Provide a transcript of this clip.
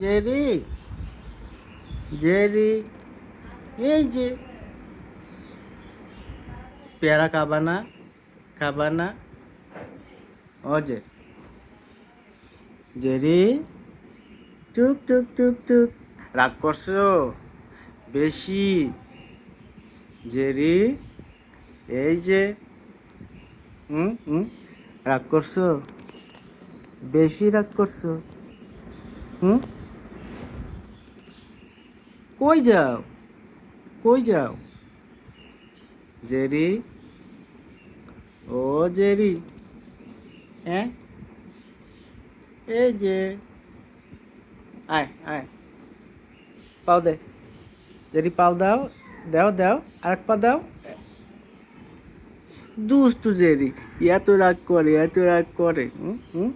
Jerry Jerry, এই যে। পেয়ারা খাবা না খাবা না ও জেরি জেরি টুক টুক টুক টুক। রাগ করছ? বেশি। জেরি, এই যে। হুম হুম রাগ করছ? বেশি রাগ করছ? হুম কই যাও? কই যাও? জেরি? ও জেরি। হ্যাঁ? এই যে। আয় আয়। পাও দে। জেরি, পাও দাও। দাও দাও। আরেক পা দাও। দুস্তু জেরি। এত রাগ করে, এত রাগ করে। হুম হুম?